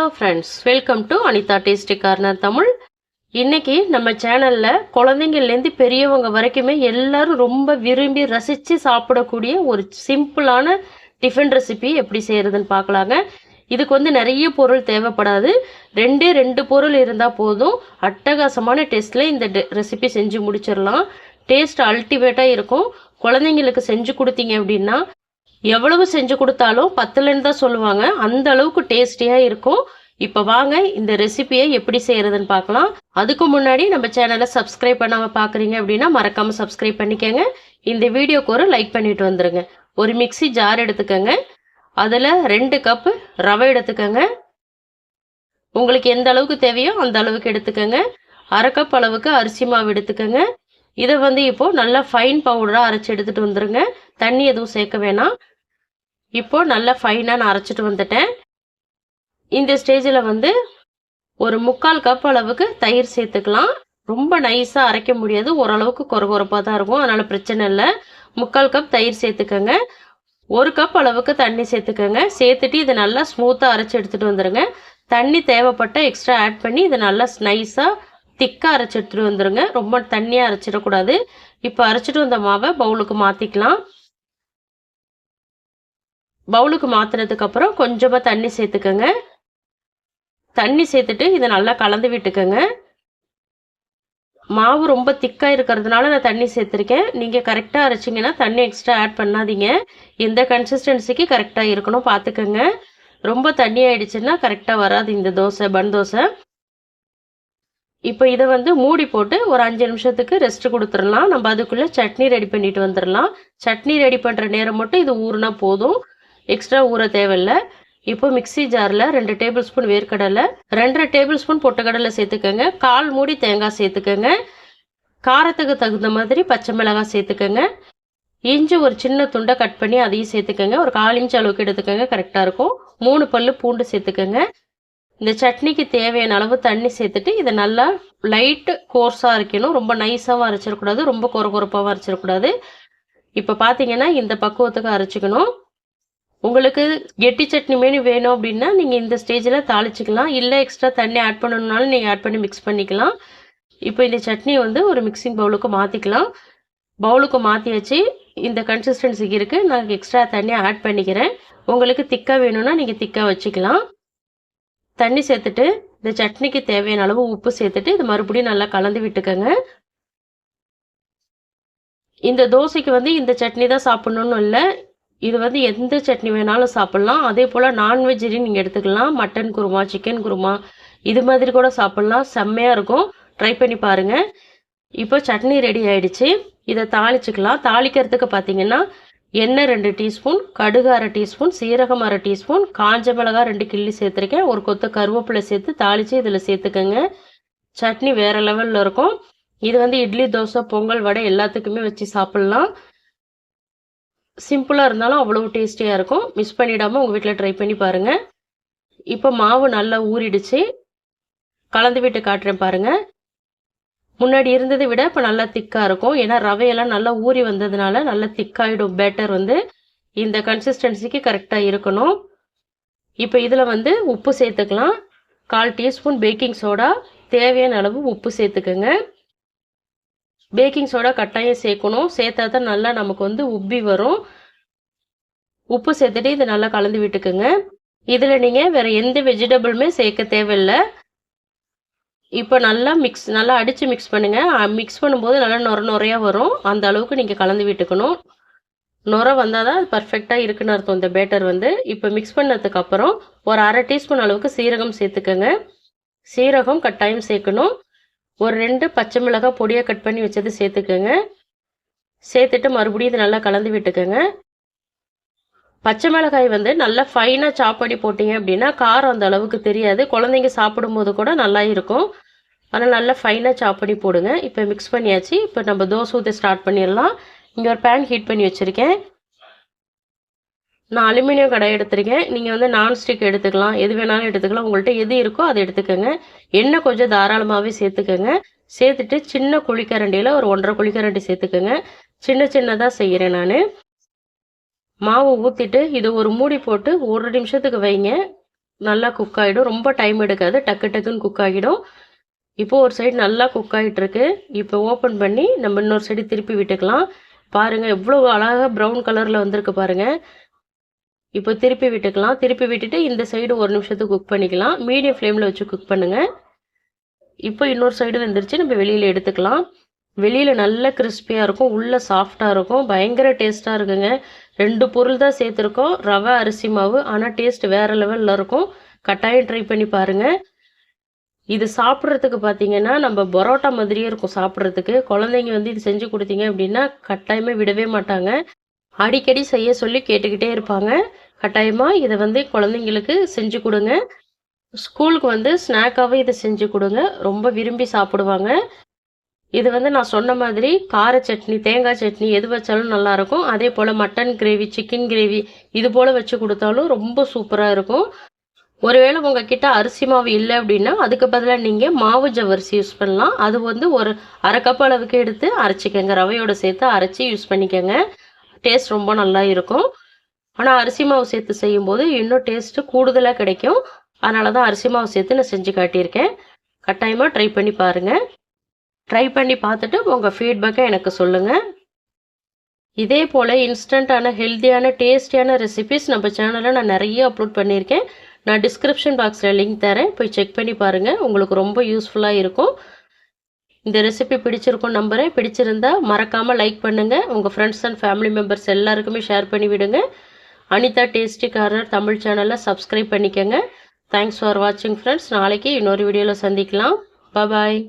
Hello friends welcome to Anitha tasty corner Tamil இன்னைக்கு நம்ம சேனலில் குழந்தைங்கள்லேருந்து பெரியவங்க வரைக்குமே எல்லாரும் ரொம்ப விரும்பி ரசித்து சாப்பிடக்கூடிய ஒரு சிம்பிளான டிஃபன் ரெசிபி எப்படி செய்கிறதுன்னு பார்க்கலாங்க. இதுக்கு வந்து நிறைய பொருள் தேவைப்படாது. ரெண்டே ரெண்டு பொருள் இருந்தால் போதும். அட்டகாசமான டேஸ்ட்டில் இந்த ரெசிபி செஞ்சு முடிச்சிடலாம். டேஸ்ட் அல்டிமேட்டாக இருக்கும். குழந்தைங்களுக்கு செஞ்சு கொடுத்தீங்க அப்படின்னா எவ்வளவு செஞ்சு கொடுத்தாலும் பத்துலன்னு தான் சொல்லுவாங்க. அந்த அளவுக்கு டேஸ்டியாக இருக்கும். இப்போ வாங்க இந்த ரெசிபியை எப்படி செய்யறதுன்னு பார்க்கலாம். அதுக்கு முன்னாடி நம்ம சேனலை சப்ஸ்கிரைப் பண்ணாமல் பார்க்குறீங்க அப்படின்னா மறக்காமல் சப்ஸ்கிரைப் பண்ணிக்கோங்க. இந்த வீடியோக்கு ஒரு லைக் பண்ணிட்டு வந்துடுங்க ஒரு மிக்ஸி ஜார் எடுத்துக்கோங்க. அதில் ரெண்டு கப்பு ரவை எடுத்துக்கோங்க. உங்களுக்கு எந்த அளவுக்கு தேவையோ அந்த அளவுக்கு எடுத்துக்கோங்க. அரை கப் அளவுக்கு அரிசி மாவு எடுத்துக்கோங்க. இதை வந்து இப்போது நல்லா ஃபைன் பவுடராக அரைச்சி எடுத்துகிட்டு வந்துடுங்க தண்ணி எதுவும் சேர்க்க வேணாம். இப்போ நல்லா ஃபைனாக நான் அரைச்சிட்டு வந்துட்டேன். இந்த ஸ்டேஜில் வந்து ஒரு முக்கால் கப் அளவுக்கு தயிர் சேர்த்துக்கலாம். ரொம்ப நைஸாக அரைக்க முடியாது. ஓரளவுக்கு குறகுறப்பாக தான் இருக்கும். அதனால் பிரச்சனை இல்லை. முக்கால் கப் தயிர் சேர்த்துக்கோங்க. ஒரு கப் அளவுக்கு தண்ணி சேர்த்துக்கோங்க. சேர்த்துட்டு இதை நல்லா ஸ்மூத்தாக அரைச்சி எடுத்துகிட்டு வந்துடுங்க தண்ணி தேவைப்பட்ட எக்ஸ்ட்ரா ஆட் பண்ணி இதை நல்லா நைஸாக திக்காக அரைச்சி எடுத்துகிட்டு வந்துடுங்க ரொம்ப தண்ணியாக அரைச்சிடக்கூடாது. இப்போ அரைச்சிட்டு வந்த மாவை பவுலுக்கு மாற்றிக்கலாம் பவுலுக்கு மாற்றினதுக்கப்புறம் கொஞ்சமாக தண்ணி சேர்த்துக்கோங்க. தண்ணி சேர்த்துட்டு இதை நல்லா கலந்து விட்டுக்கோங்க. மாவு ரொம்ப திக்காக இருக்கிறதுனால நான் தண்ணி சேர்த்துருக்கேன். நீங்கள் கரெக்டாக அரைச்சிங்கன்னா தண்ணி எக்ஸ்ட்ரா ஆட் பண்ணாதீங்க. எந்த கன்சிஸ்டன்சிக்கு கரெக்டாக இருக்கணும் பார்த்துக்கோங்க ரொம்ப தண்ணி ஆயிடுச்சுன்னா கரெக்டாக வராது இந்த தோசை பன் தோசை. இப்போ இதை வந்து மூடி போட்டு ஒரு அஞ்சு நிமிஷத்துக்கு ரெஸ்ட் கொடுத்துடலாம். நம்ம அதுக்குள்ளே சட்னி ரெடி பண்ணிட்டு வந்துடலாம். சட்னி ரெடி பண்ணுற நேரம் மட்டும் இது ஊறுனா போதும். எக்ஸ்ட்ரா ஊற தேவையில்லை. இப்போ மிக்ஸி ஜாரில் ரெண்டு டேபிள் ஸ்பூன் வேர்க்கடலை ரெண்டரை டேபிள் ஸ்பூன் பொட்டுக்கடலை சேர்த்துக்கோங்க. கால் மூடி தேங்காய் சேர்த்துக்கோங்க. காரத்துக்கு தகுந்த மாதிரி பச்சை மிளகாய் சேர்த்துக்கோங்க. இஞ்சி ஒரு சின்ன துண்டை கட் பண்ணி அதையும் சேர்த்துக்கோங்க. ஒரு கால் இன்ச் அளவுக்கு எடுத்துக்கோங்க கரெக்டாக இருக்கும். மூணு பல்லு பூண்டு சேர்த்துக்கோங்க. இந்த சட்னிக்கு தேவையான அளவு தண்ணி சேர்த்துட்டு இதை நல்லா லைட்டு கோர்ஸாக அரைக்கணும். ரொம்ப நைஸாகவும் அரைச்சிடக்கூடாது ரொம்ப கொர கொரப்பாகவும் அரைச்சிடக்கூடாது. இப்போ பார்த்தீங்கன்னா இந்த பக்குவத்துக்கு அரைச்சிக்கணும். உங்களுக்கு கெட்டி சட்னி மாரி வேணும் அப்படின்னா நீங்கள் இந்த ஸ்டேஜில் தாளிச்சிக்கலாம். இல்லை எக்ஸ்ட்ரா தண்ணி ஆட் பண்ணணுன்னாலும் நீங்கள் ஆட் பண்ணி மிக்ஸ் பண்ணிக்கலாம். இப்போ இந்த சட்னி வந்து ஒரு மிக்சிங் பவுலுக்கு மாற்றிக்கலாம் பவுலுக்கு மாற்றி வச்சு இந்த கன்சிஸ்டன்சிக்கு இருக்குது நான் எக்ஸ்ட்ரா தண்ணி ஆட் பண்ணிக்கிறேன். உங்களுக்கு திக்காக வேணும்னா நீங்கள் திக்காக வச்சுக்கலாம். தண்ணி சேர்த்துட்டு இந்த சட்னிக்கு தேவையான அளவு உப்பு சேர்த்துட்டு இது மறுபடியும் நல்லா கலந்து விட்டுக்கோங்க. இந்த தோசைக்கு வந்து இந்த சட்னி தான் சாப்பிட்ணுன்னு இல்லை. இது வந்து எந்த சட்னி வேணாலும் சாப்பிட்லாம். அதே போல் நான்வெஜ்ஜையும் நீங்கள் எடுத்துக்கலாம். மட்டன் குருமா சிக்கன் குருமா இது மாதிரி கூட சாப்பிட்லாம். செம்மையாக இருக்கும். ட்ரை பண்ணி பாருங்கள் இப்போ சட்னி ரெடி ஆயிடுச்சு. இதை தாளிச்சுக்கலாம். தாளிக்கிறதுக்கு பார்த்தீங்கன்னா எண்ணெய் ரெண்டு டீஸ்பூன் கடுகு அரை டீஸ்பூன் சீரகம் அரை டீஸ்பூன் காஞ்ச மிளகா ரெண்டு கிள்ளி சேர்த்துருக்கேன். ஒரு கொத்த கருவேப்பிலை சேர்த்து தாளித்து இதில் சேர்த்துக்கோங்க. சட்னி வேறு லெவலில் இருக்கும். இது வந்து இட்லி தோசை பொங்கல் வடை எல்லாத்துக்குமே வச்சு சாப்பிட்லாம். சிம்பிளாக இருந்தாலும் அவ்வளோ டேஸ்டியாக இருக்கும். மிஸ் பண்ணிடாமல் உங்கள் வீட்டில் ட்ரை பண்ணி பாருங்கள் இப்போ மாவு நல்லா ஊறிடுச்சு. கலந்து விட்டு காட்டுறேன் பாருங்கள் முன்னாடி இருந்ததை விட இப்போ நல்லா திக்காக இருக்கும். ஏன்னா ரவையெல்லாம் நல்லா ஊறி வந்ததுனால நல்லா திக்காகிடும் பேட்டர் வந்து இந்த கன்சிஸ்டன்சிக்கு கரெக்டாக இருக்கணும். இப்போ இதில் வந்து உப்பு சேர்த்துக்கலாம். கால் டீஸ்பூன் பேக்கிங் சோடா. தேவையான அளவு உப்பு சேர்த்துக்கோங்க. பேக்கிங் சோடா கட்டாயம் சேர்க்கணும். சேர்த்தா தான் நல்லா நமக்கு வந்து உப்பி வரும். உப்பு சேர்த்துட்டு இதை நல்லா கலந்து விட்டுக்குங்க. இதில் நீங்கள் வேறு எந்த வெஜிடபிளுமே சேர்க்க தேவையில்லை. இப்போ நல்லா மிக்ஸ் நல்லா அடித்து மிக்ஸ் பண்ணுங்கள் மிக்ஸ் பண்ணும்போது நல்லா நுர நுறையாக வரும். அந்த அளவுக்கு நீங்கள் கலந்து விட்டுக்கணும். நுர வந்தால் தான் பர்ஃபெக்டாக இருக்குன்னு அர்த்தம் இந்த பேட்டர் வந்து. இப்போ மிக்ஸ் பண்ணதுக்கு அப்புறம் ஒரு அரை டீஸ்பூன் அளவுக்கு சீரகம் சேர்த்துக்கோங்க. சீரகம் கட்டாயம் சேர்க்கணும். ஒரு ரெண்டு பச்சை மிளகாய் பொடியாக கட் பண்ணி வச்சது சேர்த்துக்கோங்க. சேர்த்துட்டு மறுபடியும் இது நல்லா கலந்து விட்டுக்கோங்க. பச்சை மிளகாய் வந்து நல்லா ஃபைனாக சாப் பண்ணி போட்டிங்க அப்படின்னா காரம் அந்த அளவுக்கு தெரியாது. குழந்தைங்க சாப்பிடும்போது கூட நல்லா இருக்கும். ஆனால் நல்லா ஃபைனாக சாப் பண்ணி போடுங்க. இப்போ மிக்ஸ் பண்ணியாச்சு. இப்போ நம்ம தோசை ஊற்றி ஸ்டார்ட் பண்ணிடலாம். இங்கே ஒரு பேன் ஹீட் பண்ணி வச்சுருக்கேன். நான் அலுமினியம் கடை எடுத்திருக்கேன். நீங்கள் வந்து நான்ஸ்டிக் எடுத்துக்கலாம். எது வேணாலும் எடுத்துக்கலாம். உங்கள்கிட்ட எது இருக்கோ அதை எடுத்துக்கோங்க. எண்ணெய் கொஞ்சம் தாராளமாகவே சேர்த்துக்கோங்க. சேர்த்துட்டு சின்ன குழிக்கரண்டியில் ஒரு ஒன்றரை குழிக்கரண்டி சேர்த்துக்கோங்க. சின்ன சின்னதாக செய்கிறேன் நான். மாவு ஊற்றிட்டு இது ஒரு மூடி போட்டு ஒரு நிமிஷத்துக்கு வைங்க. நல்லா குக் ஆகிடும் ரொம்ப டைம் எடுக்காது. டக்கு டக்குன்னு குக் ஆகிடும். இப்போ ஒரு சைடு நல்லா குக் ஆகிட்டுருக்கு இப்போ ஓப்பன் பண்ணி நம்ம இன்னொரு சைடு திருப்பி விட்டுக்கலாம். பாருங்கள் எவ்வளோ அழகாக ப்ரௌன் கலரில் வந்திருக்கு பாருங்கள் இப்போ திருப்பி விட்டுக்கலாம். திருப்பி விட்டுட்டு இந்த சைடு ஒரு நிமிஷத்துக்கு குக் பண்ணிக்கலாம். மீடியம் ஃப்ளேமில் வச்சு குக் பண்ணுங்கள் இப்போ இன்னொரு சைடு வந்துருச்சு. நம்ம வெளியில் எடுத்துக்கலாம். வெளியில் நல்ல கிறிஸ்பியாக இருக்கும். உள்ளே சாஃப்டாக இருக்கும். பயங்கர டேஸ்ட்டாக இருக்குங்க. ரெண்டு பொருள் தான் சேர்த்துருக்கோம். ரவை அரிசி மாவு. ஆனால் டேஸ்ட் வேறு லெவலில் இருக்கும். கட்டாயம் ட்ரை பண்ணி பாருங்கள் இது சாப்பிட்றதுக்கு பார்த்தீங்கன்னா நம்ம பரோட்டா மாதிரியே இருக்கும் சாப்பிட்றதுக்கு. குழந்தைங்க வந்து இது செஞ்சு கொடுத்தீங்க அப்படின்னா கட்டாயமே விடவே மாட்டாங்க. அடிக்கடி செய்ய சொல்லி கேட்டுக்கிட்டே இருப்பாங்க. கட்டாயமாக இதை வந்து குழந்தைங்களுக்கு செஞ்சு கொடுங்க. ஸ்கூலுக்கு வந்து ஸ்நாக்காகவே இதை செஞ்சு கொடுங்க. ரொம்ப விரும்பி சாப்பிடுவாங்க. இது வந்து நான் சொன்ன மாதிரி கார சட்னி தேங்காய் சட்னி எது வச்சாலும் நல்லாயிருக்கும் அதே போல் மட்டன் கிரேவி சிக்கன் கிரேவி இது போல் வச்சு கொடுத்தாலும் ரொம்ப சூப்பராக இருக்கும். ஒருவேளை உங்ககிட்ட அரிசி மாவு இல்லை அப்படின்னா அதுக்கு பதிலாக நீங்கள் மாவு ஜவ்வரிசி யூஸ் பண்ணலாம். அது வந்து ஒரு அரை கப் அளவுக்கு எடுத்து அரைச்சிக்கோங்க. ரவையோட சேர்த்து அரைச்சி யூஸ் பண்ணிக்கோங்க. டேஸ்ட் ரொம்ப நல்லா இருக்கும். ஆனால் அரிசி மாவு சேர்த்து செய்யும்போது இன்னும் டேஸ்ட்டு கூடுதலாக கிடைக்கும். அதனால தான் அரிசி மாவு சேர்த்து நான் செஞ்சு காட்டியிருக்கேன். கட்டாயமாக ட்ரை பண்ணி பாருங்கள் ட்ரை பண்ணி பார்த்துட்டு உங்கள் ஃபீட்பேக்கை எனக்கு சொல்லுங்கள் இதே போல் இன்ஸ்டண்ட்டான ஹெல்த்தியான டேஸ்டியான ரெசிபிஸ் நம்ம சேனலில் நான் நிறைய அப்லோட் பண்ணியிருக்கேன். நான் டிஸ்கிரிப்ஷன் பாக்ஸில் லிங்க் தரேன். போய் செக் பண்ணி பாருங்கள் உங்களுக்கு ரொம்ப யூஸ்ஃபுல்லாக இருக்கும். இந்த ரெசிபி பிடிச்சிருக்கும் நம்புகிறேன் பிடிச்சிருந்தா மறக்காமல் லைக் பண்ணுங்கள் உங்கள் ஃப்ரெண்ட்ஸ் அண்ட் ஃபேமிலி மெம்பர்ஸ் எல்லாருக்குமே ஷேர் பண்ணி விடுங்க. அனிதா டேஸ்டி கார்னர் தமிழ் சேனலை சப்ஸ்கிரைப் பண்ணிக்கோங்க. தேங்க்ஸ் ஃபார் வாட்சிங் ஃப்ரெண்ட்ஸ் நாளைக்கு இன்னொரு வீடியோவில் சந்திக்கலாம். பாய்